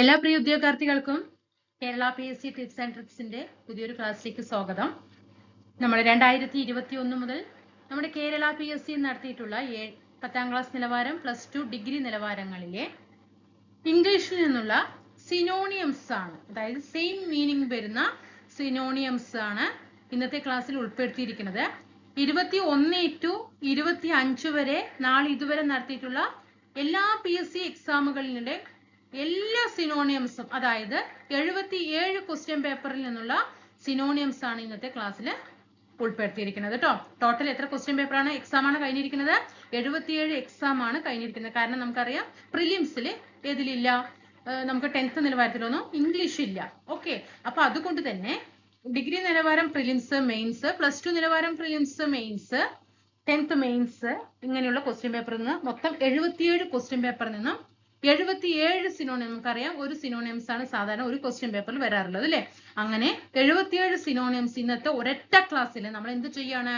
എല്ലാ പ്രിയ ഉദ്യോഗാർത്ഥികൾക്കും Kerala P S C tips and ട്രിക്സിന്റെ പുതിയൊരു ക്ലാസ്സിലേക്ക് സ്വാഗതം. നമ്മൾ രണ്ടായിരത്തി ഇരുപത്തി ഒന്ന് മുതൽ നമ്മുടെ കേരള പി എസ് സി നടത്തിയിട്ടുള്ള പത്താം ക്ലാസ് നിലവാരം പ്ലസ് ടു ഡിഗ്രി നിലവാരങ്ങളിലെ ഇംഗ്ലീഷിൽ നിന്നുള്ള സിനോണിയംസ് ആണ്. അതായത് സെയിം മീനിങ് വരുന്ന സിനോണിയംസ് ആണ് ഇന്നത്തെ ക്ലാസ്സിൽ ഉൾപ്പെടുത്തിയിരിക്കുന്നത്. ഇരുപത്തി ഒന്ന് ടു ഇരുപത്തി അഞ്ച് വരെ നാളെ ഇതുവരെ നടത്തിയിട്ടുള്ള എല്ലാ പി എസ് സി എക്സാമുകളിലെ എല്ലാ സിനോണിയംസും അതായത് എഴുപത്തി ഏഴ് ക്വസ്റ്റ്യൻ പേപ്പറിൽ നിന്നുള്ള സിനോണിയംസ് ആണ് ഇന്നത്തെ ക്ലാസ്സിൽ ഉൾപ്പെടുത്തിയിരിക്കുന്നത് കേട്ടോ ടോട്ടൽ എത്ര ക്വസ്റ്റ്യൻ പേപ്പറാണ് ആണ്? എക്സാം ആണ് കഴിഞ്ഞിരിക്കുന്നത്. എഴുപത്തിയേഴ് എക്സാം ആണ് കഴിഞ്ഞിരിക്കുന്നത്. കാരണം നമുക്കറിയാം പ്രിലിംസിൽ ഏതിലില്ല? നമുക്ക് ടെൻത്ത് നിലവാരത്തിലൊന്നും ഇംഗ്ലീഷ് ഇല്ല. ഓക്കെ അപ്പൊ അതുകൊണ്ട് തന്നെ ഡിഗ്രി നിലവാരം പ്രിലിംസ് മെയിൻസ് പ്ലസ് ടു നിലവാരം പ്രിലിംസ് മെയിൻസ് ടെൻത്ത് മെയിൻസ് ഇങ്ങനെയുള്ള ക്വസ്റ്റ്യൻ പേപ്പറിൽ നിന്ന് മൊത്തം എഴുപത്തിയേഴ് ക്വസ്റ്റ്യൻ പേപ്പറിൽ നിന്നും എഴുപത്തിയേഴ് സിനോണിയം നമുക്കറിയാം. ഒരു സിനോണിയംസ് ആണ് സാധാരണ ഒരു ക്വസ്റ്റ്യൻ പേപ്പറിൽ വരാറുള്ളത് അല്ലെ? അങ്ങനെ എഴുപത്തിയേഴ് സിനോണിയംസ് ഇന്നത്തെ ഒരൊറ്റ ക്ലാസ്സിൽ നമ്മൾ എന്ത് ചെയ്യാണ്?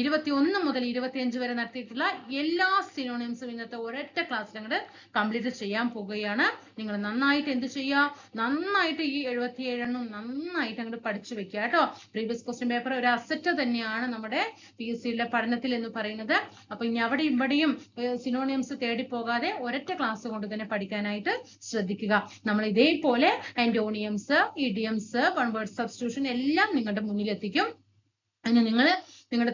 ഇരുപത്തി ഒന്ന് മുതൽ ഇരുപത്തിയഞ്ച് വരെ നടത്തിയിട്ടുള്ള എല്ലാ സിനോണിയംസും ഇന്നത്തെ ഒരൊറ്റ ക്ലാസ്സിൽ അങ്ങോട്ട് കംപ്ലീറ്റ് ചെയ്യാൻ പോവുകയാണ്. നിങ്ങൾ നന്നായിട്ട് എന്ത് ചെയ്യുക നന്നായിട്ട് ഈ എഴുപത്തിയേഴെണ്ണം നന്നായിട്ട് അങ്ങോട്ട് പഠിച്ചു വെക്കുക കേട്ടോ. പ്രീവിയസ് ക്വസ്റ്റ്യൻ പേപ്പർ ഒരു അസറ്റ് തന്നെയാണ് നമ്മുടെ പി എസ് സിയിലെ പഠനത്തിൽ എന്ന് പറയുന്നത്. അപ്പൊ ഇനി അവിടെ ഇവിടെയും സിനോണിയംസ് തേടി പോകാതെ ഒരൊറ്റ ക്ലാസ് കൊണ്ട് തന്നെ പഠിക്കാനായിട്ട് ശ്രദ്ധിക്കുക. നമ്മൾ ഇതേപോലെ antonyms idioms one word substitution എല്ലാം നിങ്ങളുടെ മുന്നിൽ എത്തിക്കും അതിന് നിങ്ങൾ നിങ്ങളുടെ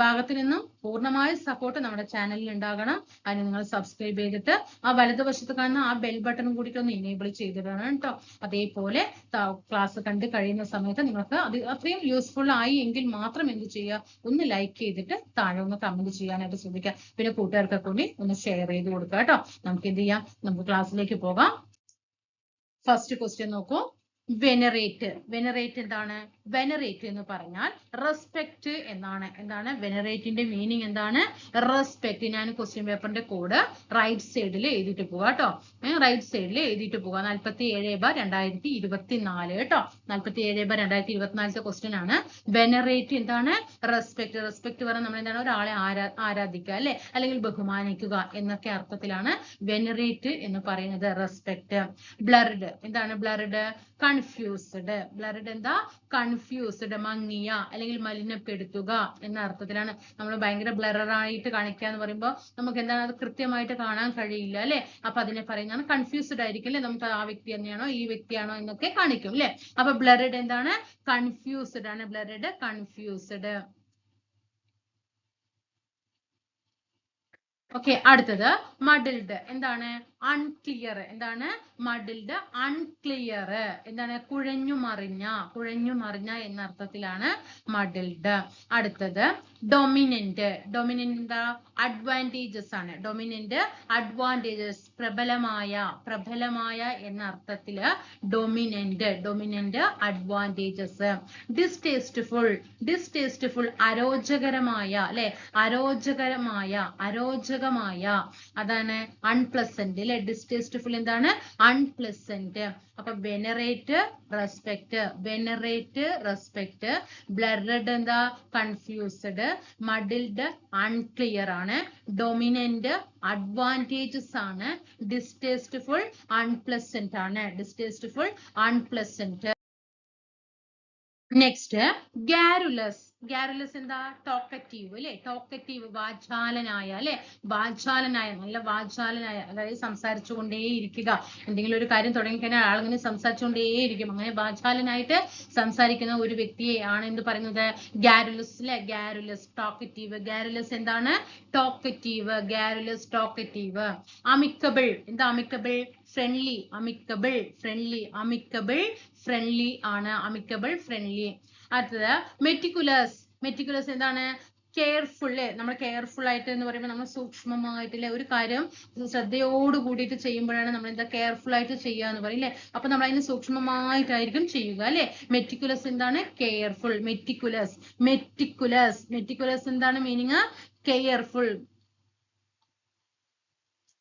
ഭാഗത്ത് നിന്നും പൂർണമായ സപ്പോർട്ട് നമ്മുടെ ചാനലിൽ ഉണ്ടാകണം. അതിന് നിങ്ങൾ സബ്സ്ക്രൈബ് ചെയ്തിട്ട് ആ വലതുവശത്ത് കാണുന്ന ആ ബെൽ ബട്ടൺ കൂടി ഒന്ന് ഇനേബിൾ ചെയ്തിടണം കേട്ടോ. അതേപോലെ ക്ലാസ് കണ്ട് കഴിയുന്ന സമയത്ത് നിങ്ങൾക്ക് അത് അത്രയും യൂസ്ഫുൾ ആയി എങ്കിൽ മാത്രം എന്ത് ചെയ്യുക? ഒന്ന് ലൈക്ക് ചെയ്തിട്ട് താഴെ ഒന്ന് കമന്റ് ചെയ്യാനായിട്ട് ശ്രദ്ധിക്കുക. പിന്നെ കൂട്ടുകാർക്ക് കൂടി ഒന്ന് ഷെയർ ചെയ്ത് കൊടുക്കുക കേട്ടോ. നമുക്ക് എന്ത് ചെയ്യാം? നമുക്ക് ക്ലാസ്സിലേക്ക് പോകാം. ഫസ്റ്റ് ക്വസ്റ്റ്യൻ നോക്കൂ. വെനറേറ്റ് വെനറേറ്റ് എന്താണ്? വെനറേറ്റ് എന്ന് പറഞ്ഞാൽ റെസ്പെക്ട് എന്നാണ്. എന്താണ്? വെനറേറ്റിന്റെ മീനിങ് എന്താണ്? റെസ്പെക്ട് ഞാൻ ക്വസ്റ്റ്യൻ പേപ്പറിന്റെ കോഡ് റൈറ്റ് സൈഡിൽ എഴുതിയിട്ട് പോവാ കേട്ടോ റൈറ്റ് സൈഡിൽ എഴുതിയിട്ട് പോവാ. നാൽപ്പത്തി ഏഴ് ബ രണ്ടായിരത്തി ഇരുപത്തി നാല് കേട്ടോ നാൽപ്പത്തി ഏഴ് ബ രണ്ടായിരത്തി ഇരുപത്തിനാലത്തെ ക്വസ്റ്റ്യൻ ആണ്. വെനറേറ്റ് എന്താണ്? റെസ്പെക്ട് റെസ്പെക്ട് പറഞ്ഞാൽ നമ്മൾ എന്താണ് ഒരാളെ ആരാ ആരാധിക്കുക അല്ലെ? അല്ലെങ്കിൽ ബഹുമാനിക്കുക എന്നൊക്കെ അർത്ഥത്തിലാണ് വെനറേറ്റ് എന്ന് പറയുന്നത് റെസ്പെക്ട് ബ്ലർഡ് എന്താണ് ബ്ലർഡ് കൺഫ്യൂസ്ഡ് ബ്ലർഡ് എന്താ? കൺഫ്യൂസ്ഡ് മങ്ങിയ അല്ലെങ്കിൽ മലിനപ്പെടുത്തുക എന്ന അർത്ഥത്തിലാണ് നമ്മൾ ഭയങ്കര ബ്ലറർ ആയിട്ട് കാണിക്കുക എന്ന് പറയുമ്പോൾ നമുക്ക് എന്താണ് അത് കൃത്യമായിട്ട് കാണാൻ കഴിയില്ല അല്ലെ? അപ്പൊ അതിനെ പറയുന്നതാണ് കൺഫ്യൂസ്ഡ് ആയിരിക്കും അല്ലെ? നമുക്ക് ആ വ്യക്തി തന്നെയാണോ ഈ വ്യക്തിയാണോ എന്നൊക്കെ കാണിക്കും അല്ലെ? അപ്പൊ ബ്ലറഡ് എന്താണ്? കൺഫ്യൂസ്ഡ് ആണ് ബ്ലറഡ് കൺഫ്യൂസ്ഡ് ഓക്കെ അടുത്തത് മഡിൽഡ് എന്താണ്? അൺക്ലിയർ എന്താണ്? മഡിൽഡ് അൺക്ലിയർ എന്താണ്? കുഴഞ്ഞു മറിഞ്ഞ കുഴഞ്ഞു മറിഞ്ഞ എന്ന അർത്ഥത്തിലാണ് മഡിൽഡ് അടുത്തത് ഡൊമിനന്റ് ഡൊമിനന്റ് എന്താ? അഡ്വാന്റേജസ് ആണ്. ഡൊമിനന്റ് അഡ്വാന്റേജസ് പ്രബലമായ പ്രബലമായ എന്ന അർത്ഥത്തിൽ dominant dominant advantageous distasteful distasteful അരോചകരമായ അല്ലെ? അരോചകരമായ അരോചകമായ അതാണ് അൺപ്ലസന്റ് അല്ലെ ഡിസ്റ്റേസ്റ്റ്ഫുൾ എന്താണ്? അൺപ്ലസന്റ് അപ്പൊ venerate respect venerate respect blurred എന്താ? കൺഫ്യൂസ്ഡ് മഡിൽഡ് അൺക്ലിയർ ആണ്. ഡൊമിനന്റ് അഡ്വാന്റേജസ് ആണ്. ഡിസ്റ്റേസ്റ്റ്ഫുൾ അൺപ്ലസന്റ് ആണ്. ഡിസ്റ്റേസ്റ്റ്ഫുൾ അൺപ്ലസന്റ് നെക്സ്റ്റ് ഗാരുലസ് ഗാരുലസ് എന്താ? ടോക്കറ്റീവ് അല്ലെ? ടോക്കറ്റീവ് വാചാലനായ അല്ലെ? വാചാലനായ നല്ല വാചാലനായ അതായത് സംസാരിച്ചു കൊണ്ടേയിരിക്കുക എന്തെങ്കിലും ഒരു കാര്യം തുടങ്ങിക്കഴിഞ്ഞാൽ ആളിങ്ങനെ സംസാരിച്ചുകൊണ്ടേയിരിക്കും. അങ്ങനെ വാചാലനായിട്ട് സംസാരിക്കുന്ന ഒരു വ്യക്തിയെ ആണ് എന്ത് പറയുന്നത്? ഗാരുലസ് അല്ലെ? Garrulous talkative. ഗാരുലസ് എന്താണ്? ടോക്കറ്റീവ്. Garrulous talkative. അമിക്കബിൾ. എന്താ amicable? Friendly. Amicable. Friendly. Amicable friendly ആണ്. Amicable friendly. അടുത്തത് മെറ്റിക്കുലസ് മെറ്റിക്കുലസ് എന്താണ്? കെയർഫുൾ നമ്മൾ കെയർഫുൾ ആയിട്ട് എന്ന് പറയുമ്പോൾ നമ്മൾ സൂക്ഷ്മമായിട്ടില്ലേ ഒരു കാര്യം ശ്രദ്ധയോട് കൂടിയിട്ട് ചെയ്യുമ്പോഴാണ് നമ്മൾ എന്താ കെയർഫുൾ ആയിട്ട് ചെയ്യുക എന്ന് പറയും അല്ലേ അപ്പൊ നമ്മൾ അതിന് സൂക്ഷ്മമായിട്ടായിരിക്കും ചെയ്യുക അല്ലേ മെറ്റിക്കുലസ് എന്താണ്? കെയർഫുൾ മെറ്റിക്കുലസ് മെറ്റിക്കുലസ് മെറ്റിക്കുലസ് എന്താണ് മീനിങ് കെയർഫുൾ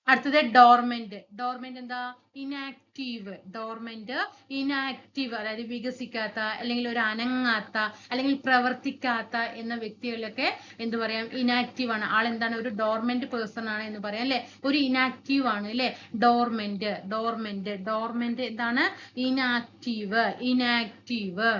അടുത്തത് ഡോർമെന്റ് ഡോർമെന്റ് എന്താ? ഇനാക്റ്റീവ് ഡോർമെന്റ് ഇനാക്റ്റീവ് അതായത് വികസിക്കാത്ത അല്ലെങ്കിൽ ഒരു അനങ്ങാത്ത അല്ലെങ്കിൽ പ്രവർത്തിക്കാത്ത എന്ന വ്യക്തികളിലൊക്കെ എന്ത് പറയാം? ഇനാക്റ്റീവ് ആണ്. എന്താണ്? ഒരു ഡോർമെന്റ് പേഴ്സൺ ആണ് എന്ന് പറയാം അല്ലെ? ഒരു ഇനാക്റ്റീവ് ആണ് അല്ലെ? ഡോർമെന്റ് ഡോർമെന്റ് ഡോർമെന്റ് എന്താണ്? ഇനാക്റ്റീവ് ഇനാക്റ്റീവ്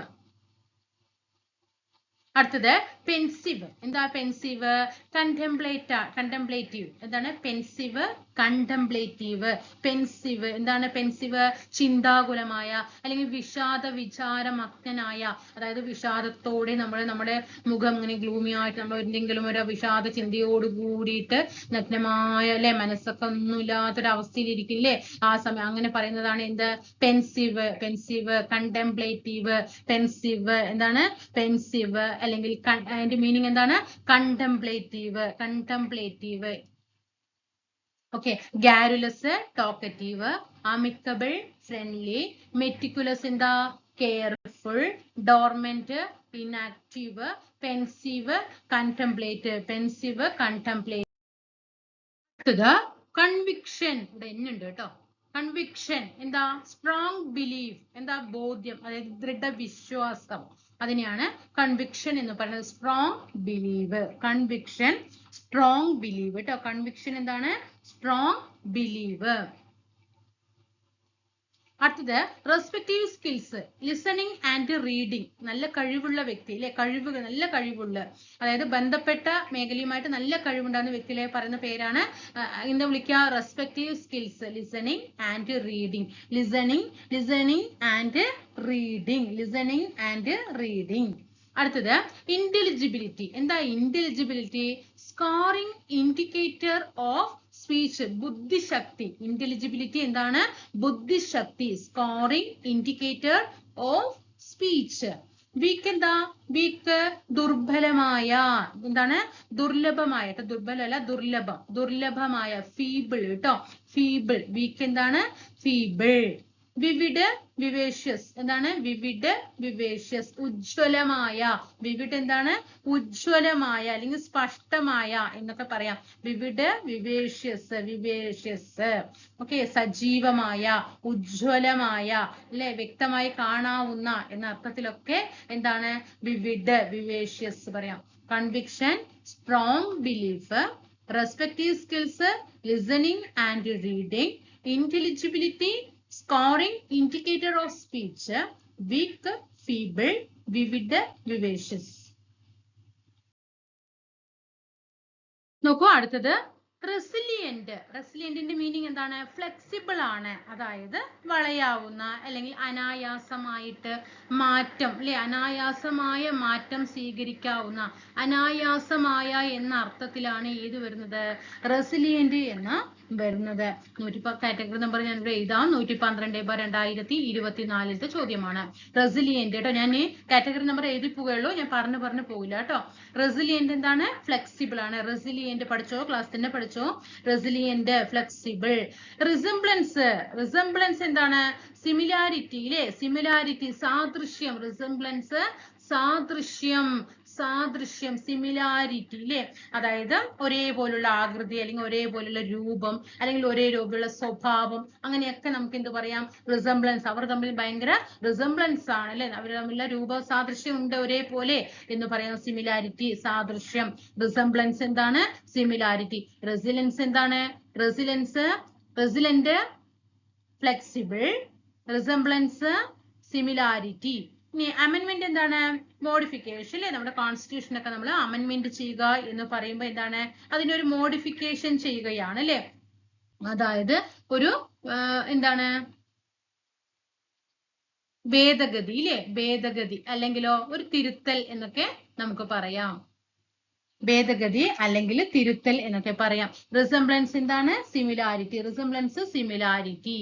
അടുത്തത് പെൻസിവ് എന്താ പെൻസീവ് കണ്ടംപ്ലേറ്റ കണ്ടംപ്ലേറ്റീവ് എന്താണ്? പെൻസീവ് കണ്ടംപ്ലേറ്റീവ് പെൻസീവ് എന്താണ് പെൻസീവ് ചിന്താകുലമായ അല്ലെങ്കിൽ വിഷാദ വിചാരമഗ്നായ അതായത് വിഷാദത്തോടെ നമ്മൾ നമ്മുടെ മുഖം ഇങ്ങനെ ഗ്ലൂമി ആയിട്ട് നമ്മൾ എന്തെങ്കിലും ഒരു വിഷാദ ചിന്തയോട് കൂടിയിട്ട് നഗ്നമായ അല്ലെ? മനസ്സൊക്കെ ഇരിക്കില്ലേ ആ സമയം അങ്ങനെ പറയുന്നതാണ് എന്ത്? പെൻസീവ് പെൻസീവ് കണ്ടംപ്ലേറ്റീവ് പെൻസീവ് എന്താണ്? പെൻസീവ് അല്ലെങ്കിൽ അതിന്റെ മീനിങ് എന്താണ്? Contemplative contemplative okay garrulous talkative amicable friendly meticulous എന്താ? Careful dormant inactive pensive contemplate pensive contemplate conviction ഇവിടെ എന്നുണ്ട് കേട്ടോ. കൺവിക്ഷൻ എന്താ? സ്ട്രോങ് ബിലീഫ് എന്താ? ബോധ്യം. അതായത് ദൃഢവിശ്വാസം. അതിനെയാണ് കൺവിക്ഷൻ എന്ന് പറയുന്നത്. Strong believe conviction strong believe കേട്ടോ കൺവിക്ഷൻ എന്താണ്? സ്ട്രോങ് ബിലീവ് അടുത്തത് respective skills listening and reading നല്ല കഴിവുള്ള വ്യക്തി അല്ലെ? കഴിവുകൾ നല്ല കഴിവുള്ള അതായത് ബന്ധപ്പെട്ട മേഖലയുമായിട്ട് നല്ല കഴിവുണ്ടാകുന്ന വ്യക്തിയെ പറയുന്ന പേരാണ് എന്താ വിളിക്കുക? Respective skills listening and reading listening listening and reading listening and reading അടുത്തത് ഇന്റലിജിബിലിറ്റി എന്താ intelligibility scoring indicator of speech ബുദ്ധിശക്തി ഇന്റലിജിബിലിറ്റി എന്താണ്? ബുദ്ധിശക്തി scoring indicator of speech weak എന്താ? വീക്ക് ദുർബലമായ. എന്താണ്? ദുർലഭമായ. കേട്ടോ ദുർബലമല്ല ദുർലഭം. ദുർലഭമായ ഫീബിൾ കേട്ടോ. ഫീബിൾ വീക്ക് എന്താണ്? Feeble vivid vivacious. എന്താണ്? Vivid vivacious. ഉജ്ജ്വലമായ. വിവിഡ് എന്താണ്? ഉജ്ജ്വലമായ അല്ലെങ്കിൽ സ്പഷ്ടമായ എന്നൊക്കെ പറയാം. വിവിഡ് വിവേഷ്യസ് വിവേഷ്യസ്. ഓക്കെ സജീവമായ ഉജ്ജ്വലമായ അല്ലെ? വ്യക്തമായി കാണാവുന്ന എന്ന അർത്ഥത്തിലൊക്കെ എന്താണ്? വിവിഡ് വിവേഷ്യസ് പറയാം. Conviction strong belief respective skills listening and reading intelligibility scoring indicator of speech weak feeble vivid vivacious നോക്കൂ അടുത്തത്. റെസിലിയന്റ് റെസിലിയന്റിന്റെ മീനിങ് എന്താണ്? ഫ്ലെക്സിബിൾ ആണ്. അതായത് വളയാവുന്ന അല്ലെങ്കിൽ അനായാസമായിട്ട് മാറ്റം അല്ലെ അനായാസമായ മാറ്റം സ്വീകരിക്കാവുന്ന അനായാസമായ എന്ന അർത്ഥത്തിലാണ് ഏത് വരുന്നത്? റെസിലിയന്റ് എന്ന് വരുന്നത്. നൂറ്റി കാറ്റഗറി നമ്പർ ഞാൻ ഇവിടെ എഴുതാം. നൂറ്റി പന്ത്രണ്ട് ബൈ രണ്ടായിരത്തി ഇരുപത്തിനാലിലത്തെ ചോദ്യമാണ്. റെസിലിയന്റ് കേട്ടോ ഞാൻ കാറ്റഗറി നമ്പർ എഴുതി പോവുകയുള്ളൂ. ഞാൻ പറഞ്ഞു പറഞ്ഞു പോകില്ല കേട്ടോ. റെസിലിയന്റ് എന്താണ്? ഫ്ലെക്സിബിൾ ആണ്. റെസിലിയന്റ് പഠിച്ചോ? ക്ലാസ് തന്നെ പഠിച്ചോ? റെസിലിയന്റ് ഫ്ലെക്സിബിൾ റിസംബ്ലൻസ് റിസംബ്ലൻസ് എന്താണ്? സിമിലാരിറ്റി ഇല്ലേ സിമിലാരിറ്റി സാദൃശ്യം. റിസംബ്ലൻസ് സാദൃശ്യം. സാദൃശ്യം സിമിലാരിറ്റി ഇല്ലേ അതായത് ഒരേപോലുള്ള ആകൃതി അല്ലെങ്കിൽ ഒരേപോലുള്ള രൂപം അല്ലെങ്കിൽ ഒരേ രൂപമുള്ള സ്വഭാവം. അങ്ങനെയൊക്കെ നമുക്ക് എന്ത് പറയാം? റിസംബ്ലൻസ് അവർ തമ്മിൽ ഭയങ്കര റിസംബ്ലൻസ് ആണ് അല്ലെ? അവർ തമ്മിലുള്ള രൂപ സാദൃശ്യം ഉണ്ട് ഒരേപോലെ എന്ന് പറയുന്ന സിമിലാരിറ്റി സാദൃശ്യം. റിസംബ്ലൻസ് എന്താണ്? സിമിലാരിറ്റി റെസിലൻസ് എന്താണ്? Resilience resilient flexible resemblance similarity ഇനി അമെന്റ്മെന്റ് എന്താണ്? മോഡിഫിക്കേഷൻ അല്ലെ നമ്മുടെ കോൺസ്റ്റിറ്റ്യൂഷൻ ഒക്കെ നമ്മൾ അമെന്റ്മെന്റ് ചെയ്യുക എന്ന് പറയുമ്പോൾ എന്താണ്? അതിനൊരു മോഡിഫിക്കേഷൻ ചെയ്യുകയാണ് അല്ലെ അതായത് ഒരു എന്താണ്? ഭേദഗതി ഇല്ലേ ഭേദഗതി അല്ലെങ്കിലോ ഒരു തിരുത്തൽ എന്നൊക്കെ നമുക്ക് പറയാം. ഭേദഗതി അല്ലെങ്കിൽ തിരുത്തൽ എന്നൊക്കെ പറയാം. റിസംബ്ലൻസ് എന്താണ്? സിമിലാരിറ്റി റിസംബ്ലൻസ് സിമിലാരിറ്റി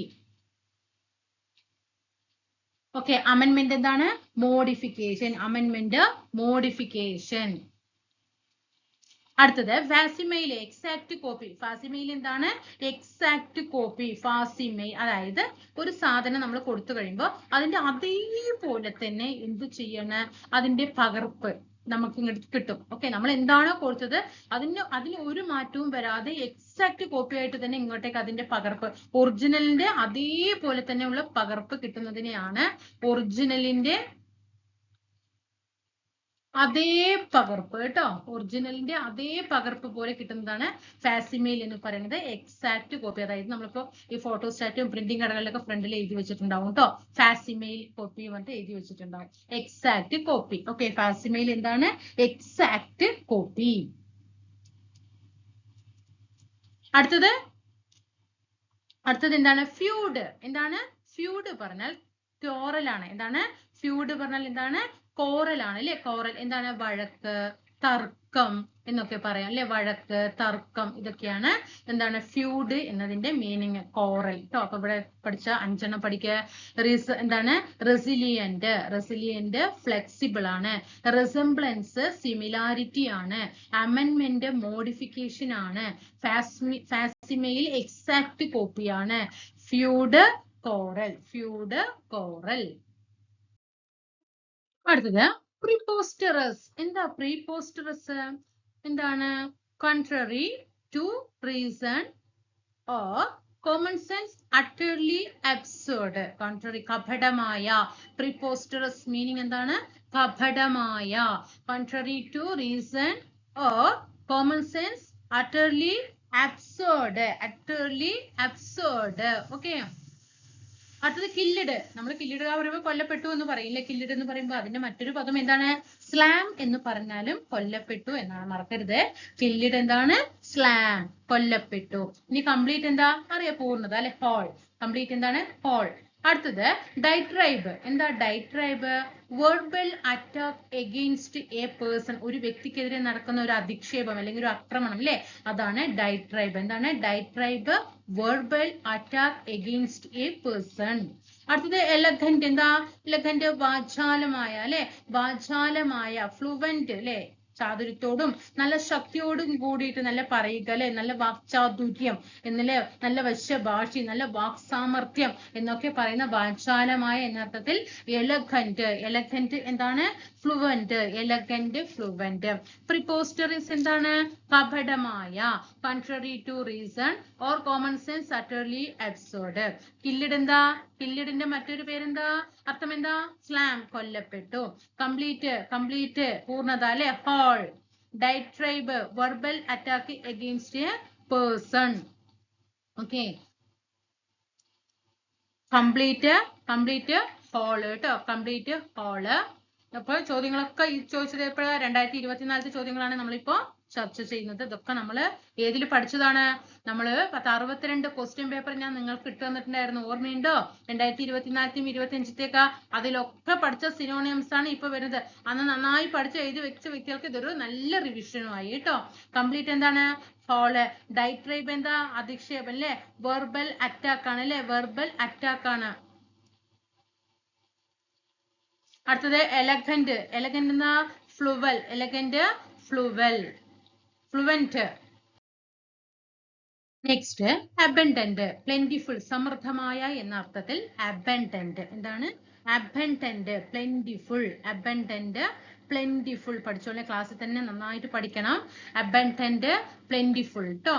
ഓക്കെ അമെന്മെന്റ് എന്താണ്? മോഡിഫിക്കേഷൻ അമെന്മെന്റ് മോഡിഫിക്കേഷൻ അടുത്തത് ഫാസിമയിൽ എക്സാക്ട് കോപ്പി ഫാസിമയിൽ എന്താണ്? എക്സാക്ട് കോപ്പി ഫാസിമൈ അതായത് ഒരു സാധനം നമ്മൾ കൊടുത്തു കഴിയുമ്പോൾ അതിന്റെ അതേപോലെ തന്നെ എന്ത് ചെയ്യണം? അതിന്റെ പകർപ്പ്. നമുക്ക് ഇങ്ങോട്ട് കിട്ടും. ഓക്കെ നമ്മൾ എന്താണോ കൊടുത്തത് അതിന് അതിന് ഒരു മാറ്റവും വരാതെ എക്സാക്ട് കോപ്പി ആയിട്ട് തന്നെ ഇങ്ങോട്ടേക്ക് അതിന്റെ പകർപ്പ് ഒറിജിനലിന്റെ അതേപോലെ തന്നെയുള്ള പകർപ്പ് കിട്ടുന്നതിനെയാണ് ഒറിജിനലിന്റെ അതേ പകർപ്പ് കേട്ടോ. ഒറിജിനലിന്റെ അതേ പകർപ്പ് പോലെ കിട്ടുന്നതാണ് ഫാസിമെയിൽ എന്ന് പറയുന്നത് എക്സാക്ട് കോപ്പി അതായത് നമ്മളിപ്പോ ഈ ഫോട്ടോസ്റ്റാറ്റും പ്രിന്റിംഗ് കടകളിലൊക്കെ ഫ്രണ്ടിൽ എഴുതി വെച്ചിട്ടുണ്ടാവും കേട്ടോ ഫാസിമെയിൽ കോപ്പി പറഞ്ഞിട്ട് എഴുതി വെച്ചിട്ടുണ്ടാവും. എക്സാക്ട് കോപ്പി ഓക്കെ ഫാസിമെയിൽ എന്താണ്? എക്സാക്ട് കോപ്പി അടുത്തത്. അടുത്തത് എന്താണ്? ഫ്യൂഡ് എന്താണ്? ഫ്യൂഡ് പറഞ്ഞാൽ ക്ലോറലാണ് എന്താണ്? ഫ്യൂഡ് പറഞ്ഞാൽ എന്താണ്? കോറലാണ് അല്ലെ? കോറൽ. എന്താണ്? വഴക്ക് തർക്കം എന്നൊക്കെ പറയാം അല്ലെ? വഴക്ക് തർക്കം ഇതൊക്കെയാണ്. എന്താണ്? ഫ്യൂഡ് എന്നതിന്റെ മീനിങ് കോറൽ. കേട്ടോ അപ്പൊ ഇവിടെ പഠിച്ച അഞ്ചെണ്ണം പഠിക്കുക. റിസ് എന്താണ്? റെസിലിയന്റ് റെസിലിയന്റ് ഫ്ലെക്സിബിൾ ആണ്. റെസംബ്ലൻസ് സിമിലാരിറ്റി ആണ്. അമെൻമെന്റ് മോഡിഫിക്കേഷൻ ആണ്. ഫാസിമയിൽ എക്സാക്ട് കോപ്പിയാണ് ഫ്യൂഡ് കോറൽ. Feud quarrel. അടുത്തത് പ്രിപ്പോസ്റ്ററസ് എന്താ പ്രീപോസ്റ്ററസ് എന്താണ്? contrary to reason or common sense utterly absurd contrary കപടമായ. പ്രിപ്പോസ്റ്ററസ് മീനിങ് എന്താണ്? കപടമായ. contrary to reason or common sense utterly absurd utterly absurd okay അടുത്തത് killed നമ്മൾ killed പറയുമ്പോൾ കൊല്ലപ്പെട്ടു എന്ന് പറയില്ല കില്ലിഡ് എന്ന് പറയുമ്പോൾ അതിന്റെ മറ്റൊരു പദം എന്താണ്? സ്ലാം എന്ന് പറഞ്ഞാലും കൊല്ലപ്പെട്ടു എന്നാണ് മറക്കരുത്. കില്ലിഡ് എന്താണ്? സ്ലാം. കൊല്ലപ്പെട്ടു. ഇനി കംപ്ലീറ്റ് എന്താ? അറിയാം പൂർണത അല്ലെ? ഹോൾ. കംപ്ലീറ്റ് എന്താണ്? ഹോൾ. അടുത്തത് ഡൈട്രൈബ് എന്താ diatribe verbal attack against a person ഒരു വ്യക്തിക്കെതിരെ നടക്കുന്ന ഒരു അധിക്ഷേപം അല്ലെങ്കിൽ ഒരു ആക്രമണം അല്ലെ? അതാണ് ഡൈട്രൈബ് എന്താണ് diatribe verbal attack against a person അടുത്തത് എലഗന്റ് എന്താ? എലഗന്റ് വാചാലമായ അല്ലെ? വാചാലമായ ഫ്ലുവന്റ് അല്ലെ? ചാതുര്യത്തോടും നല്ല ശക്തിയോടും കൂടിയിട്ട് നല്ല പറയുക അല്ലെ? നല്ല വാക്ചാതുര്യം എന്നല്ലേ നല്ല വശ്യഭാഷി നല്ല വാക്സാമർഥ്യം എന്നൊക്കെ പറയുന്ന വാചാലമായ എന്നർത്ഥത്തിൽ എലഗന്റ് എലഗന്റ് എന്താണ്? ഫ്ലുവന്റ് എലഗന്റ് ഫ്ലുവന്റ് പ്രിപ്പോസ്റ്ററിസ് എന്താണ്? കപടമായ contrary to reason or common sense utterly absurd killed എന്താ? കില്ലിഡിന്റെ മറ്റൊരു പേരെന്താ? അർത്ഥം എന്താ സ്ലാം കൊല്ലപ്പെട്ടു. കംപ്ലീറ്റ് കംപ്ലീറ്റ് പൂർണത അല്ലെ? Whole diatribe verbal attack against a person okay complete complete whole കേട്ടോ കംപ്ലീറ്റ് ഹോൾ അപ്പൊ ചോദ്യങ്ങളൊക്കെ ഈ ചോദിച്ചത് എപ്പോഴാ? രണ്ടായിരത്തി ഇരുപത്തിനാലത്തെ ചോദ്യങ്ങളാണ് നമ്മളിപ്പോ ചർച്ച ചെയ്യുന്നത്. ഇതൊക്കെ നമ്മൾ ഏതിൽ പഠിച്ചതാണ്? നമ്മൾ പത്ത് അറുപത്തിരണ്ട് ക്വസ്റ്റ്യൻ പേപ്പർ ഞാൻ നിങ്ങൾക്ക് ഇട്ട് തന്നിട്ടുണ്ടായിരുന്നു. ഓർമ്മയുണ്ടോ? രണ്ടായിരത്തി ഇരുപത്തിനാലത്തെയും ഇരുപത്തിയഞ്ചത്തേക്ക് അതിലൊക്കെ പഠിച്ച സിനോണിയംസ് ആണ് ഇപ്പൊ വരുന്നത്. അന്ന് നന്നായി പഠിച്ച് എഴുതി വെച്ച വ്യക്തികൾക്ക് ഇതൊരു നല്ല റിവിഷനുമായി കേട്ടോ. കംപ്ലീറ്റ് എന്താണ്? ഹോൾ ഡൈട്രൈബ് എന്താ? അധിക്ഷേപം അല്ലെ? വെർബൽ അറ്റാക്ക് ആണ് അല്ലെ? വെർബൽ അറ്റാക്ക് ആണ്. അടുത്തത് എലഗന്റ് എലഗന്റ് എന്ന fluent elegant fluent fluent next abundant plentiful സമൃദ്ധമായ എന്ന അർത്ഥത്തിൽ അബൻഡന്റ് എന്താണ്? അബൻഡന്റ് പ്ലെന്റിഫുൾ അബൻഡന്റ് പ്ലെന്റിഫുൾ പഠിച്ചോളെ ക്ലാസ്സിൽ തന്നെ നന്നായിട്ട് പഠിക്കണം. അബൻഡന്റ് പ്ലെന്റിഫുൾ ട്ടോ?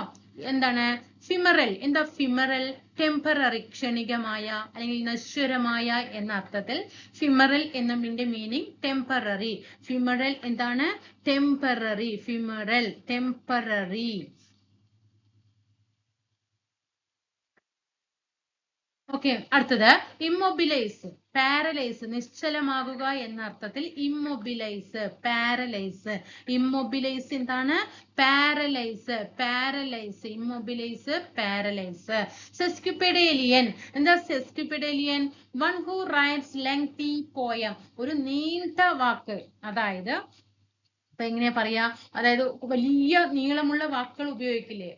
എന്താണ്? ഫിമറൽ എന്താ ഫിമറൽ ടെമ്പററി ക്ഷണികമായ അല്ലെങ്കിൽ നശ്വരമായ എന്ന അർത്ഥത്തിൽ ഫിമറൽ എന്നതിന്റെ മീനിങ് ടെമ്പററി ഫിമറൽ എന്താണ്? ടെമ്പററി ഫിമറൽ ടെമ്പററി ഓക്കെ അടുത്തത് ഇമ്മൊബിലൈസ് പാരലൈസ് നിശ്ചലമാകുക എന്ന അർത്ഥത്തിൽ ഇമ്മൊബിലൈസ് പാരലൈസ് ഇമ്മൊബിലൈസ് എന്താണ്? Paralyse paralyse immobilise paralyse sesquipedalian എന്താ sesquipedalian one who writes lengthy poem ഒരു നീണ്ട വാക്ക്. അതായത് ഇപ്പൊ എങ്ങനെയാ പറയാ? അതായത് വലിയ നീളമുള്ള വാക്കുകൾ ഉപയോഗിക്കില്ലേ?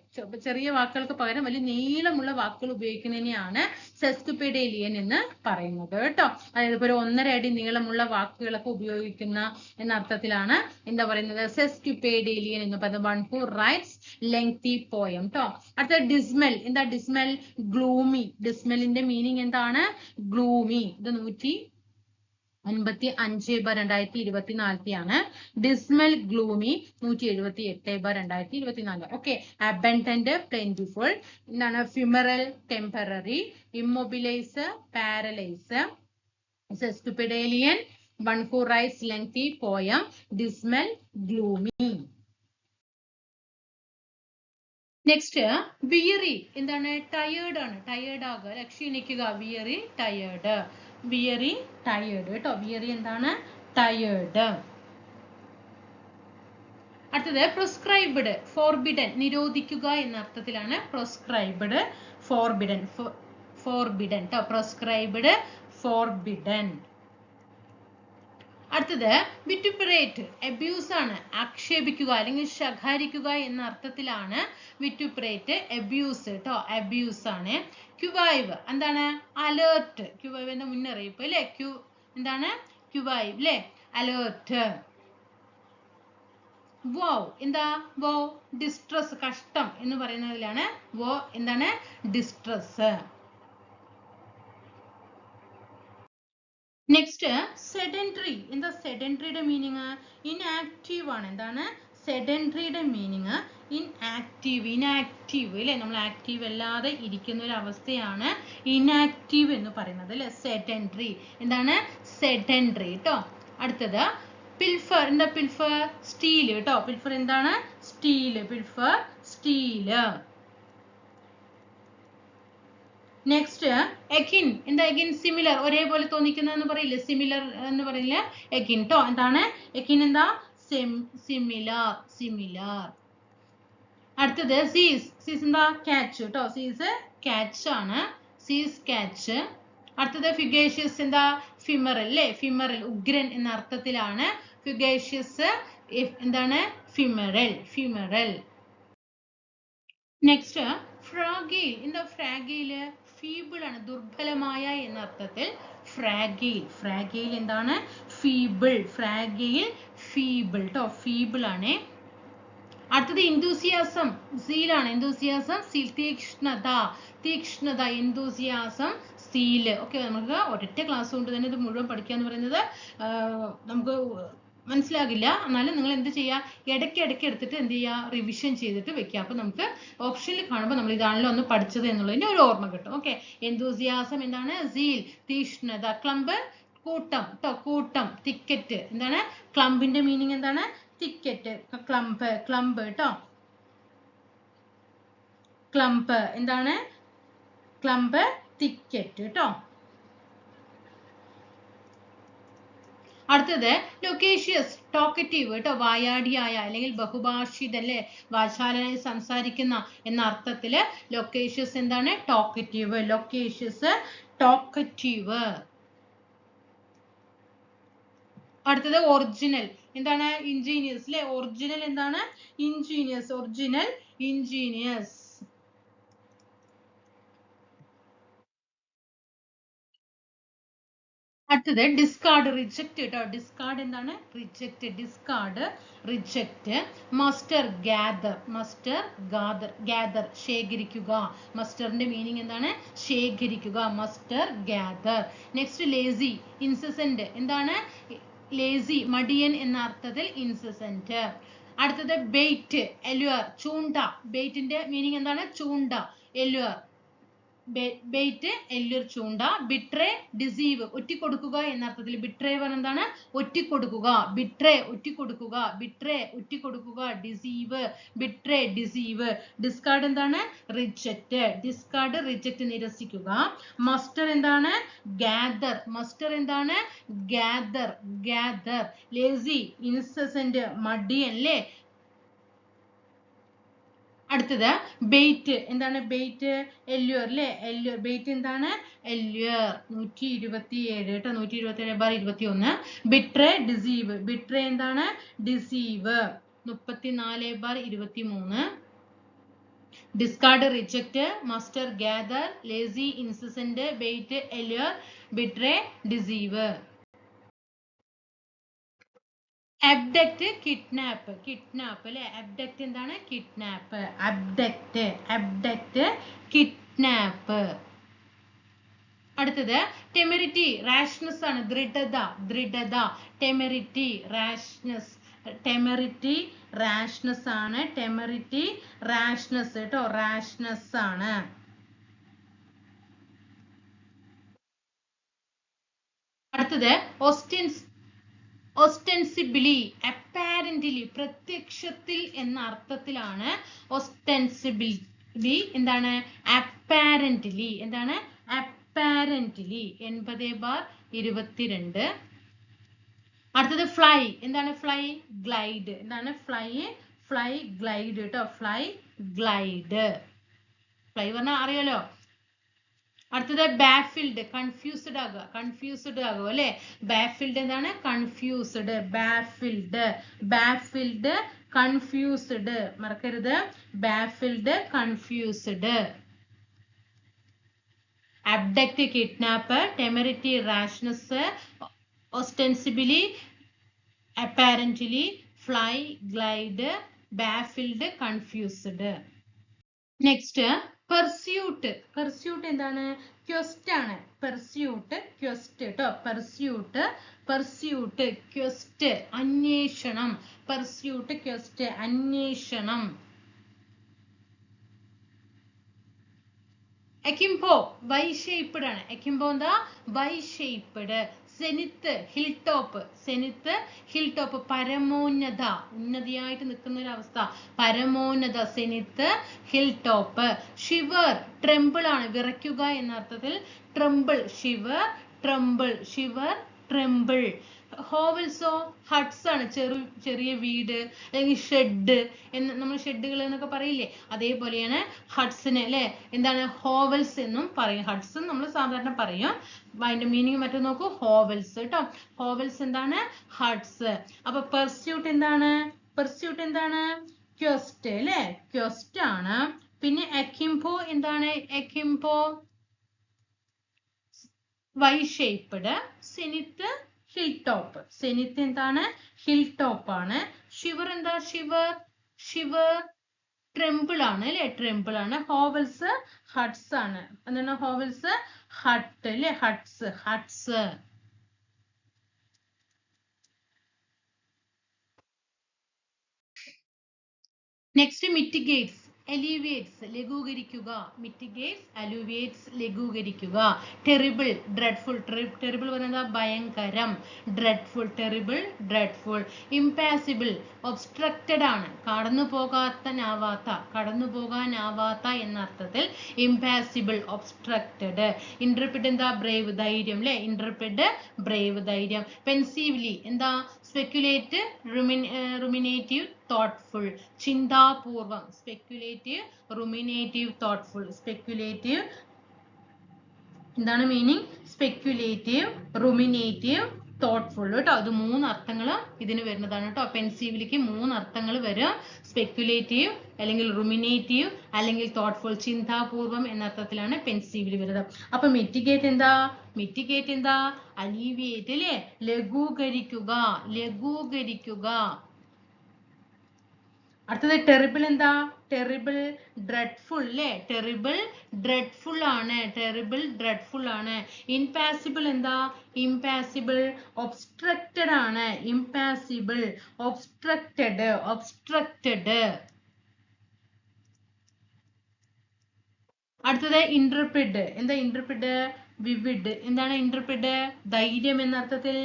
ചെറിയ വാക്കുകൾക്ക് പകരം വലിയ നീളമുള്ള വാക്കുകൾ ഉപയോഗിക്കുന്നതിനെയാണ് സെസ്കുപെഡേലിയൻ എന്ന് പറയുന്നത് കേട്ടോ. അതായത് ഇപ്പൊ ഒന്നര അടി നീളമുള്ള വാക്കുകളൊക്കെ ഉപയോഗിക്കുന്ന എന്ന അർത്ഥത്തിലാണ് എന്താ പറയുന്നത്? സെസ്കുപേഡേലിയൻ എന്ന് പറയുന്നത്. One who writes lengthy poem കേട്ടോ അടുത്ത ഡിസ്മെൽ എന്താ ഡിസ്മെൽ ഗ്ലൂമി ഡിസ്മെലിന്റെ മീനിങ് എന്താണ്? ഗ്ലൂമി ഇത് നൂറ്റി അൻപത്തി അഞ്ച് ബ രണ്ടായിരത്തി ഇരുപത്തിനാലത്തെയാണ് ഡിസ്മൽ ഗ്ലൂമി നൂറ്റി എഴുപത്തി എട്ട് ബ രണ്ടായിരത്തി ഇരുപത്തിനാല് ഓക്കെ അബൻഡന്റ് പ്ലെന്റിഫുൾ എന്താണ് ephemeral temporary immobilise paralyse sesquipedalian one who rise lengthy poem dismal gloomy next weary എന്താണ്? ടയേർഡ് ആണ്. ടയേർഡ് ആകുക ക്ഷീണിക്കുക വിയറി ടയേർഡ് വിയറി ടയേർഡ് കേട്ടോ? വിയറി എന്താണ്? ടയേർഡ് അടുത്തത് പ്രൊസ്ക്രൈബ്ഡ് ഫോർബിഡൻ നിരോധിക്കുക എന്ന അർത്ഥത്തിലാണ് പ്രൊസ്ക്രൈബ്ഡ് ഫോർബിഡൻ ഫോർബിഡൻ കേട്ടോ പ്രൊസ്ക്രൈബ്ഡ് ഫോർബിഡൻ അടുത്തത് വിറ്റുപ്രേറ്റ് എബ്യൂസ് ആണ്. ആക്ഷേപിക്കുക അല്ലെങ്കിൽ ശകാരിക്കുക എന്ന അർത്ഥത്തിലാണ് വിറ്റുപ്രേറ്റ് എബ്യൂസ് കേട്ടോ എബ്യൂസ് ആണ്. ക്യുവൈവ് എന്താണ്? അലേർട്ട് ക്യുവൈവിന്റെ മുന്നറിയിപ്പ് അല്ലെ? ക്യു എന്താണ്? ക്യുവൈവ് അല്ലെ അലേർട്ട് വോ എന്താ? വോ ഡിസ്ട്രസ് കഷ്ടം എന്ന് പറയുന്നതിലാണ്. വോ എന്താണ്? ഡിസ്ട്രസ് നെക്സ്റ്റ് സെഡൻട്രി എന്താ സെഡൻട്രിയുടെ മീനിങ് ഇൻആക്റ്റീവ് ആണ്. എന്താണ്? സെഡൻട്രിയുടെ മീനിങ് ഇൻആക്റ്റീവ് ഇൻആക്റ്റീവ് അല്ലേ നമ്മൾ ആക്റ്റീവ് അല്ലാതെ ഇരിക്കുന്ന ഒരു അവസ്ഥയാണ് ഇൻആക്റ്റീവ് എന്ന് പറയുന്നത് അല്ലേ സെഡൻട്രി എന്താണ്? സെഡൻട്രി കേട്ടോ അടുത്തത് പിൽഫർ എന്താ പിൽഫർ സ്റ്റീൽ കേട്ടോ പിൽഫർ എന്താണ്? Steal pilfer steal next akin എന്താ എഗിൻ സിമിലർ ഒരേപോലെ തോന്നിക്കുന്ന എന്ന് പറയില്ലേ? സിമിലർ എന്ന് പറയില്ല? എഗിൻ ട്ടോ? എന്താണ്? എഗിൻ എന്താ? സിമിലർ സിമിലർ അടുത്തത് സീസ് സീസ് എന്താ? ക്യാച്ച് ട്ടോ. സീസ് ക്യാച്ച് ആണ്. സീസ് ക്യാച്ച് അടുത്തത് ഫിഗേഷ്യസ് എന്താ? ഫിമറൽ അല്ലേ ഫിമറൽ ഉഗ്രൻ എന്ന അർത്ഥത്തിലാണ് ഫിഗേഷ്യസ് എന്താണ്? ഫിമറൽ ഫിമറൽ നെക്സ്റ്റ് ഫ്രാഗിൽ എന്താ ഫ്രാഗീൽ ഫീബിൾ ആണ് ദുർബലമായ എന്ന അർത്ഥത്തിൽ ഫ്രാഗെയിൽ ഫ്രാഗെയിൽ എന്താണ്? ഫീബിൾ. Fragile feeble. ട്ടോ ഫീബിൾ ആണേ അടുത്തത് enthusiasm സീലാണ് enthusiasm സീൽ. തീക്ഷ്ണത. തീക്ഷ്ണത enthusiasm സീൽ. ഓക്കെ നമുക്ക് ഒരൊറ്റ ക്ലാസ് കൊണ്ട് തന്നെ ഇത് മുഴുവൻ പഠിക്കുക എന്ന് പറയുന്നത് നമുക്ക് മനസ്സിലാകില്ല. എന്നാലും നിങ്ങൾ എന്ത് ചെയ്യുക? ഇടയ്ക്ക് ഇടയ്ക്ക് എടുത്തിട്ട് എന്ത് ചെയ്യുക? റിവിഷൻ ചെയ്തിട്ട് വെക്കുക. അപ്പൊ നമുക്ക് ഓപ്ഷനിൽ കാണുമ്പോൾ നമ്മൾ ഇതാണല്ലോ ഒന്ന് പഠിച്ചത് എന്നുള്ളതിന് ഒരു ഓർമ്മ കിട്ടും. ഓക്കെ എന്തൂസിയാസം എന്താണ്? സീൽ തീഷ്ണത ക്ലമ്പ് കൂട്ടം. ട്ടോ കൂട്ടം ടിക്കറ്റ് എന്താണ്? ക്ലമ്പിന്റെ മീനിങ് എന്താണ്? ടിക്കറ്റ് ക്ലമ്പ് ക്ലമ്പ് കേട്ടോ ക്ലമ്പ് എന്താണ്? ക്ലമ്പ് ടിക്കറ്റ് കേട്ടോ അടുത്തത് ലൊക്കേഷ്യസ് ടോക്കറ്റീവ് കേട്ടോ വായാടിയായ അല്ലെങ്കിൽ ബഹുഭാഷിത അല്ലെ വാചാലനായി സംസാരിക്കുന്ന എന്ന അർത്ഥത്തിൽ ലൊക്കേഷ്യസ് എന്താണ്? ടോക്കറ്റീവ്. Loquacious talkative. അടുത്തത് ഒറിജിനൽ. എന്താണ്? ഇൻജീനിയസ് അല്ലെ ഒറിജിനൽ എന്താണ്? ഇൻജീനിയസ്. Original ingenious. അടുത്തത് ഡിസ്കാർഡ് റിജക്റ്റ് കേട്ടോ ഡിസ്കാർഡ് എന്താണ്? Reject discard reject muster gather muster gather gather ശേഖരിക്കുക. മസ്റ്ററിന്റെ മീനിങ് എന്താണ്? ശേഖരിക്കുക. Muster gather next lazy insouciant എന്താണ്? ലേസി മടിയൻ എന്ന അർത്ഥത്തിൽ ഇൻസസെന്റ് അടുത്തത് ബെയ്റ്റ് എലുവർ ചൂണ്ട. ബെയ്റ്റിന്റെ മീനിങ് എന്താണ്? ചൂണ്ട എലുവർ ബെയ്റ്റ് എല്ലൊരു ചൂണ്ട ബിട്രേ ഡിസീവ് ഒറ്റിക്കൊടുക്കുക എന്ന അർത്ഥത്തിൽ ബിട്രേ പറഞ്ഞ എന്താണ്? ഒറ്റിക്കൊടുക്കുക ബിട്രേ ഒറ്റിക്കൊടുക്കുക ബിട്രേ ഒറ്റിക്കൊടുക്കുക ഡിസീവ് ബിട്രേ ഡിസീവ് ഡിസ്കാർഡ് എന്താണ്? റിജക്റ്റ് ഡിസ്കാർഡ് റിജക്റ്റ് നിരസിക്കുക. മസ്റ്റർ എന്താണ്? ഗാദർ മസ്റ്റർ എന്താണ്? ഗാദർ ഗാദർ ലേസി ഇൻസസെന്റ് മടിയൻ അല്ലേ അടുത്തത് ബെയ്റ്റ് എന്താണ് ബെയ്റ്റ് എല്ലുവർ അല്ലേ എല്ലുവർ ബെയ്റ്റ് എന്താണ് എല്ലുവർ നൂറ്റി ഇരുപത്തി ഏഴ് കേട്ടോ നൂറ്റി ഇരുപത്തി ഏഴ് ബാർ ഇരുപത്തി ഒന്ന് ബിട്രേ ഡിസീവ് ബിട്രേ എന്താണ്? ഡിസീവ് മുപ്പത്തിനാല് ബാർ ഇരുപത്തി മൂന്ന് discard reject muster gather lazy insouciant bait allure betray deceive abduct kidnap kidnap അല്ലെ? അബ്ഡക്റ്റ് എന്താണ്? കിഡ്നാപ്പ് അബ്ഡക്റ്റ് അബ്ഡക്റ്റ് കിഡ്നാപ്പ് അടുത്തത് ടെമെറിറ്റി റാഷ്നസ് ആണ്. ദൃഢത ദൃഢത. ടെമെറിറ്റി റാഷ്നസ് ടെമെറിറ്റി റാഷ്നസ് ആണ്. ടെമെറിറ്റി റാഷ്നസ് കേട്ടോ റാഷ്നസ് ആണ്. അടുത്തത് ഓസ്റ്റൻസ് ഒസ്റ്റെൻസിബിലി അപ്പാരന്റിലി പ്രത്യക്ഷത്തിൽ എന്ന അർത്ഥത്തിലാണ് ഒസ്റ്റെൻസിബിലി എന്താണ്? അപ്പാരന്റിലി എന്താണ്? അപ്പാരന്റിലി എൺപത് ബാർ ഇരുപത്തിരണ്ട്. അടുത്തത് ഫ്ലൈ എന്താണ് ഫ്ലൈ ഗ്ലൈഡ് എന്താണ്? ഫ്ലൈ ഫ്ലൈ ഗ്ലൈഡ് കേട്ടോ ഫ്ലൈ ഗ്ലൈഡ് ഫ്ലൈ പറഞ്ഞാൽ അറിയാലോ? അടുത്തത് ബാഫിൽഡ് കൺഫ്യൂസ്ഡ് ആകുക. കൺഫ്യൂസ്ഡ് ആകുക അല്ലെ? ബാഫിൽഡ് എന്താണ്? കൺഫ്യൂസ്ഡ് ബാഫിൽഡ് ബാഫിൽഡ് കൺഫ്യൂസ്ഡ് മറക്കരുത്. Baffled confused abduct kidnap temerity rashness ostensibly apparently fly glide baffled confused next pursuit pursuit എന്താണ്? ക്വസ്റ്റ് ആണ്. പെർസ്യൂട്ട് ക്വസ്റ്റ് കേട്ടോ പെർസ്യൂട്ട് പെർസ്യൂട്ട് ക്വസ്റ്റ് അന്വേഷണം. പെർസ്യൂട്ട് ക്വസ്റ്റ് അന്വേഷണം. എക്കിംപോ വൈ ഷേപ്പ്ഡ് ആണ്. എക്കിംബോ എന്താ? Y shaped zenith hill top zenith hill top പരമോന്നത. ഉന്നതിയായിട്ട് നിൽക്കുന്ന ഒരു അവസ്ഥ പരമോന്നത zenith hill top shiver tremble ആണ്. വിറയ്ക്കുക എന്ന അർത്ഥത്തിൽ tremble shiver tremble shiver tremble hovels huts ആണ് ചെറു ചെറിയ വീട് അല്ലെങ്കിൽ ഷെഡ് എന്ന് നമ്മൾ ഷെഡുകൾ എന്നൊക്കെ പറയില്ലേ? അതേപോലെയാണ് ഹട്ട്സിനെ അല്ലെ? എന്താണ് ഹോവൽസ് എന്നും പറയും. ഹട്ട്സ് നമ്മൾ സാധാരണ പറയും. അതിന്റെ മീനിങ് മറ്റും നോക്കൂ. ഹോവൽസ് കേട്ടോ. ഹോവൽസ് എന്താണ്? ഹട്ട്സ് അപ്പൊ പെർസ്യൂട്ട് എന്താണ്? പെർസ്യൂട്ട് എന്താണ്? ക്വസ്റ്റ് അല്ലെ? ക്വസ്റ്റ് ആണ്. പിന്നെ എക്കിംപോ എന്താണ്? എക്കിംപോ Y shaped zenith hill top zenith എന്താണ് ഹിൽ ടോപ്പ് ആണ്. ഷിവർ എന്താ? ഷിവർ ഷിവർ ട്രെമ്പിൾ ആണ് അല്ലെ? ട്രെമ്പിൾ ആണ്. ഹോവൽസ് ഹട്ട്സ് ആണ്. എന്താണ് ഹോവൽസ് ഹട്ട് അല്ലെ? Huts huts next mitigates alleviates ലഘൂകരിക്കുക. Mitigates alleviates ലഘൂകരിക്കുക. ടെറിബിൾ ഡ്രെഡ്ഫുൾ ടെറിബിൾ പറയുന്നത് ഭയങ്കരം. Dreadful terrible dreadful impassable obstructed ആണ്. കടന്നു പോകാത്തനാവാത്ത കടന്നു പോകാനാവാത്ത എന്ന അർത്ഥത്തിൽ ഇംപാസിബിൾ ഒബ്സ്ട്രക്റ്റഡ് ഇന്റർപ്രിഡ് എന്താ? ബ്രേവ് ധൈര്യം അല്ലെ ഇന്റർപ്രിഡ് ബ്രേവ് ധൈര്യം. പെൻസീവ്ലി എന്താ? സ്പെക്യുലേറ്റ് റുമിനേറ്റീവ് തോട്ട്ഫുൾ ചിന്താപൂർവം speculative ruminative thoughtful speculative. എന്താണ് മീനിങ് സ്പെക്യുലേറ്റീവ് റുമിനേറ്റീവ് തോട്ട്ഫുൾ കേട്ടോ അത് മൂന്ന് അർത്ഥങ്ങൾ ഇതിന് വരുന്നതാണ് കേട്ടോ. പെൻസീവിലേക്ക് മൂന്ന് അർത്ഥങ്ങൾ വരും സ്പെക്യുലേറ്റീവ് അല്ലെങ്കിൽ റുമിനേറ്റീവ് അല്ലെങ്കിൽ തോട്ട്ഫുൾ ചിന്താപൂർവം എന്ന അർത്ഥത്തിലാണ് പെൻസീവിൽ വരുന്നത്. അപ്പൊ മെറ്റിഗേറ്റ് എന്താ? മെറ്റിഗേറ്റ് എന്താ? അലീവിയേറ്റ് അല്ലേ ലഘൂകരിക്കുക ലഘൂകരിക്കുക. അടുത്തത് ടെറിബിൾ എന്താ? ടെറിബിൾ ഡ്രെഡ്ഫുൾ അല്ലേ ടെറിബിൾ ഡ്രെഡ്ഫുൾ ആണ്. ടെറിബിൾ ഡ്രെഡ്ഫുൾ ആണ്. ഇംപാസിബിൾ എന്താ? ഇംപാസിബിൾ ഒബ്സ്ട്രക്റ്റഡ് ആണ്. ഇംപാസിബിൾ ഒബ്സ്ട്രക്റ്റഡ് ഒബ്സ്ട്രക്റ്റഡ് അടുത്തത് ഇന്റർപ്രിഡ് എന്താ ഇന്റർപ്രിഡ് വിവിഡ് എന്താണ് ഇന്റർപ്രിഡ് ധൈര്യം എന്ന അർത്ഥത്തിൽ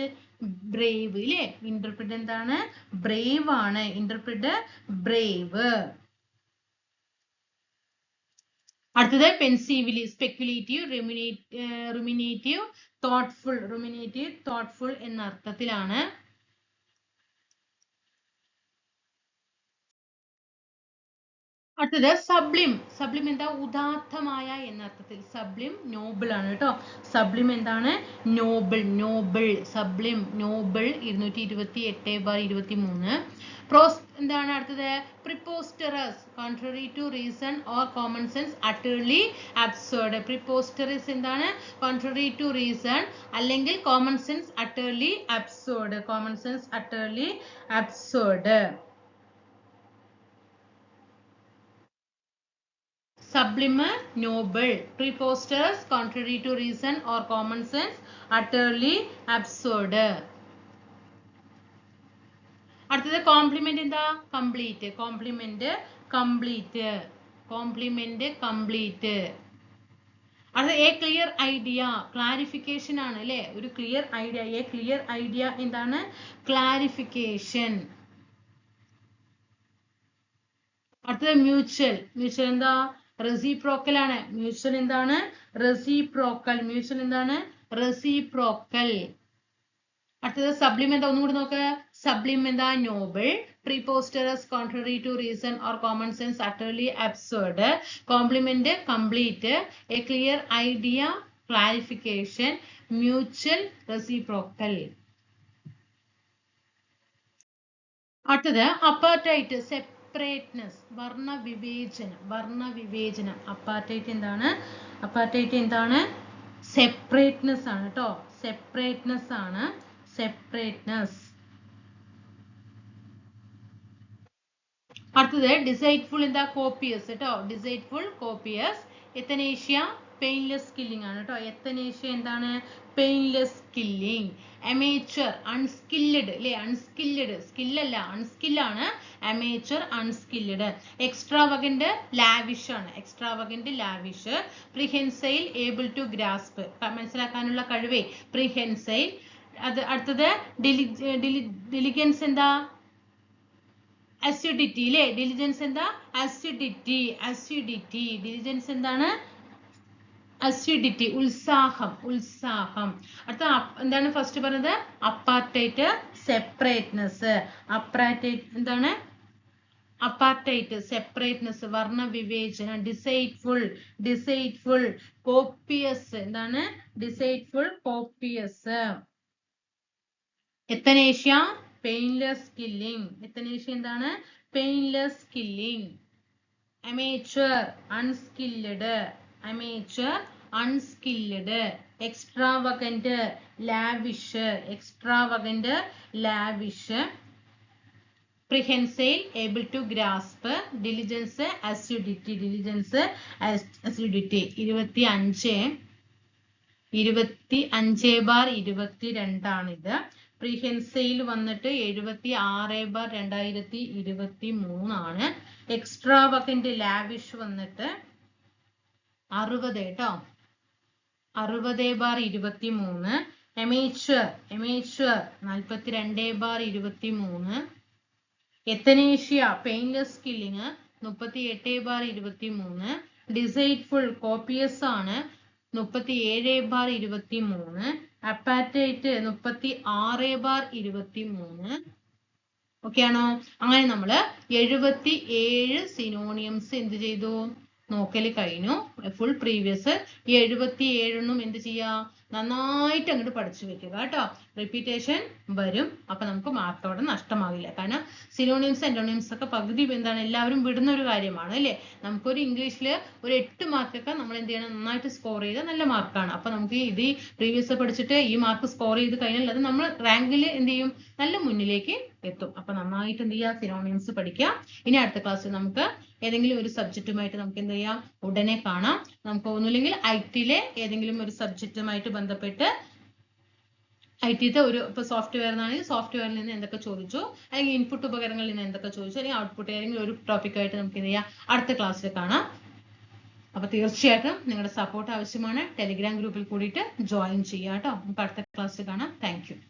ബ്രേവ് ഇല്ലേ ഇന്റർപ്രിഡ് എന്താണ്? ബ്രേവ് ആണ്. ഇന്റർപ്രിഡ് ബ്രേവ് അടുത്തത് pensively speculative ruminative thoughtful ruminative thoughtful എന്ന അർത്ഥത്തിലാണ് അടുത്തത് സബ്ലിം. സബ്ലിം എന്താ? ഉദാത്തമായ എന്ന അർത്ഥത്തിൽ സബ്ലിം നോബിൾ ആണ് കേട്ടോ. സബ്ലിം എന്താണ്? നോബിൾ നോബിൾ സബ്ലിം നോബിൾ ഇരുന്നൂറ്റി ഇരുപത്തി എട്ട് ബാർ ഇരുപത്തി മൂന്ന് പ്രോസ് എന്താണ് അടുത്തത്? Preposterous contrary to reason or common sense utterly absurd preposterous എന്താണ്? കോൺട്രറി ടു റീസൺ അല്ലെങ്കിൽ common sense utterly absurd common sense utterly absurd sublime noble preposterous contrary to reason or common sense utterly absurd. അടുത്തത് compliment എന്താ? Complete compliment complete compliment complete അത് a clear idea clarification ആണ് അല്ലേ? ഒരു clear idea a clear idea എന്താണ്? Clarification അടുത്തത് mutual mutual എന്താ? Reciprocal ആണ് മ്യൂച്വൽ എന്താണ്? റെസിപ്രോക്കൽ. മ്യൂച്വൽ എന്താണ്? റെസിപ്രോക്കൽ. അടുത്തത് സബ്ലിം എന്താ ഒന്നും കൂടി നോക്ക്. സബ്ലിം എന്താ noble preposterous contrary to reason or common sense utterly absurd. Compliment complete. A clear idea clarification. Mutual reciprocal. അടുത്തത് അപ്പാർട്ടൈറ്റ് സെപ്പറേറ്റ്നെസ് വർണ വിവേചനം വർണ വിവേചനം അപ്പാർട്ടൈറ്റ് എന്താണ്? അപ്പാർട്ടൈറ്റ് എന്താണ്? സെപ്പറേറ്റ്നെസ് ആണ് കേട്ടോ സെപ്പറേറ്റ്നെസ് ആണ്. സെപ്പറേറ്റ്നെസ് അടുത്തത് ഡിസൈറ്റ്ഫുൾ എന്താ? കോപ്പിയസ് കേട്ടോ deceitful copious euthanasia painless killing ആണ് കേട്ടോ. എത്തനേഷ്യ എന്താണ്? പെയിൻലെസ് കില്ലിംഗ് അമേച്ചർ അൺസ്കില്ലഡ് അല്ലെ? അൺസ്കില്ലഡ് സ്കില്ലല്ല അൺസ്കില്ലാണ് അമേച്ചർ അൺസ്കില്ലഡ് എക്സ്ട്രാവഗന്റ് ലാവിഷ് ആണ്. Extravagant lavish prehensile able to grasp മനസ്സിലാക്കാനുള്ള കഴിവേ. പ്രിഹെൻസൈൽ അത് അടുത്തത് ഡിലിജൻസ് എന്താ? അസിഡിറ്റി അല്ലേ? ഡിലിജൻസ് എന്താ? അസിഡിറ്റി അസിഡിറ്റി ഡിലിജൻസ് എന്താണ്? അസിഡിറ്റി ഉത്സാഹം ഉത്സാഹം. അടുത്ത എന്താണ് ഫസ്റ്റ് പറഞ്ഞത്? അപ്പാർട്ടൈറ്റ് സെപ്പറേറ്റ്നെസ് അപ്പാർട്ടൈറ്റ് എന്താണ്? അപ്പാർട്ടൈറ്റ് സെപ്പറേറ്റ്നെസ് വർണ വിവേചനം ഡിസൈറ്റ്ഫുൾ ഡിസൈറ്റ്ഫുൾ കോപ്പിയസ് എന്താണ്? Deceitful copious euthanasia painless killing euthanasia എന്താണ്? Painless killing amateur unskilled amateur unskilled extravagant lavish extravagant lavish prehensile able to grasp diligence assiduity diligence assiduity ഇരുപത്തി അഞ്ച് ഇരുപത്തി അഞ്ച് ബാർ ഇരുപത്തി രണ്ടാണിത് പ്രിഹെൻസൈൽ വന്നിട്ട് എഴുപത്തി ആറ് ബാർ രണ്ടായിരത്തി ഇരുപത്തി മൂന്നാണ് എക്സ്ട്രാ എക്സ്ട്രാവകന്റ് ലാവിഷ് വന്നിട്ട് അറുപത് കേട്ടോ. അറുപത് ബാർ ഇരുപത്തി മൂന്ന് എമേച്വർ എമേച്വർ നാൽപ്പത്തി രണ്ട് ബാർ ഇരുപത്തി മൂന്ന് എത്തനേഷ്യ പെയിൻലെസ് കില്ലിങ് മുപ്പത്തി എട്ട് ബാർ ഇരുപത്തി മൂന്ന് ഡിസൈറ്റ്ഫുൾ കോപ്പിയസ് ആണ് മുപ്പത്തി ഏഴ് ബാർ ഇരുപത്തി മൂന്ന് അപ്പാറ്റൈറ്റ് മുപ്പത്തി ആറ് ബാർ ഇരുപത്തി മൂന്ന് ഓക്കെ ആണോ അങ്ങനെ നമ്മൾ എഴുപത്തി ഏഴ് സിനോണിയംസ് എന്ത് ചെയ്തു? നോക്കൽ കഴിഞ്ഞു. ഫുൾ പ്രീവിയസ് ഈ എഴുപത്തി ഏഴെണ്ണം എന്ത് ചെയ്യാ? നന്നായിട്ട് അങ്ങോട്ട് പഠിച്ചു വെക്കുക കേട്ടോ. റിപ്പീറ്റേഷൻ വരും. അപ്പൊ നമുക്ക് മാർക്കോടെ നഷ്ടമാകില്ല കാരണം സിനോണിംസ് എന്റോണിയംസ് ഒക്കെ പകുതി എന്താണ്? എല്ലാവരും വിടുന്ന ഒരു കാര്യമാണ് അല്ലേ? നമുക്കൊരു ഇംഗ്ലീഷിൽ ഒരു എട്ട് മാർക്കൊക്കെ നമ്മൾ എന്ത് ചെയ്യണം? നന്നായിട്ട് സ്കോർ ചെയ്ത നല്ല മാർക്കാണ് അപ്പൊ നമുക്ക് ഇത് പ്രീവിയസ് പഠിച്ചിട്ട് ഈ മാർക്ക് സ്കോർ ചെയ്ത് കഴിഞ്ഞാൽ അത് നമ്മൾ റാങ്കിൽ എന്ത് ചെയ്യും? നല്ല മുന്നിലേക്ക് എത്തും. അപ്പൊ നന്നായിട്ട് എന്ത് ചെയ്യുക സിനോണിംസ് പഠിക്കുക. ഇനി അടുത്ത ക്ലാസ്സിൽ നമുക്ക് ഏതെങ്കിലും ഒരു സബ്ജക്റ്റുമായിട്ട് നമുക്ക് എന്ത് ചെയ്യാം? ഉടനെ കാണാം. നമുക്ക് ഒന്നുമില്ലെങ്കിൽ ഐ ടിയിലെ ഏതെങ്കിലും ഒരു സബ്ജക്റ്റുമായിട്ട് ബന്ധപ്പെട്ട് ഐ ടിത്തെ ഒരു ഇപ്പൊ സോഫ്റ്റ്വെയർ എന്നാണെങ്കിൽ സോഫ്റ്റ്വെയറിൽ നിന്ന് എന്തൊക്കെ ചോദിച്ചു? അല്ലെങ്കിൽ ഇൻപുട്ട് ഉപകരണങ്ങളിൽ നിന്ന് എന്തൊക്കെ ചോദിച്ചു? അല്ലെങ്കിൽ ഔട്ട്പുട്ട് ഏതെങ്കിലും ഒരു ടോപ്പിക്കായിട്ട് നമുക്ക് എന്ത് ചെയ്യാം? അടുത്ത ക്ലാസ്സിൽ കാണാം. അപ്പൊ തീർച്ചയായിട്ടും നിങ്ങളുടെ സപ്പോർട്ട് ആവശ്യമാണ്. ടെലിഗ്രാം ഗ്രൂപ്പിൽ കൂടിയിട്ട് ജോയിൻ ചെയ്യാം കേട്ടോ നമുക്ക് അടുത്ത ക്ലാസ്സിൽ കാണാം. താങ്ക്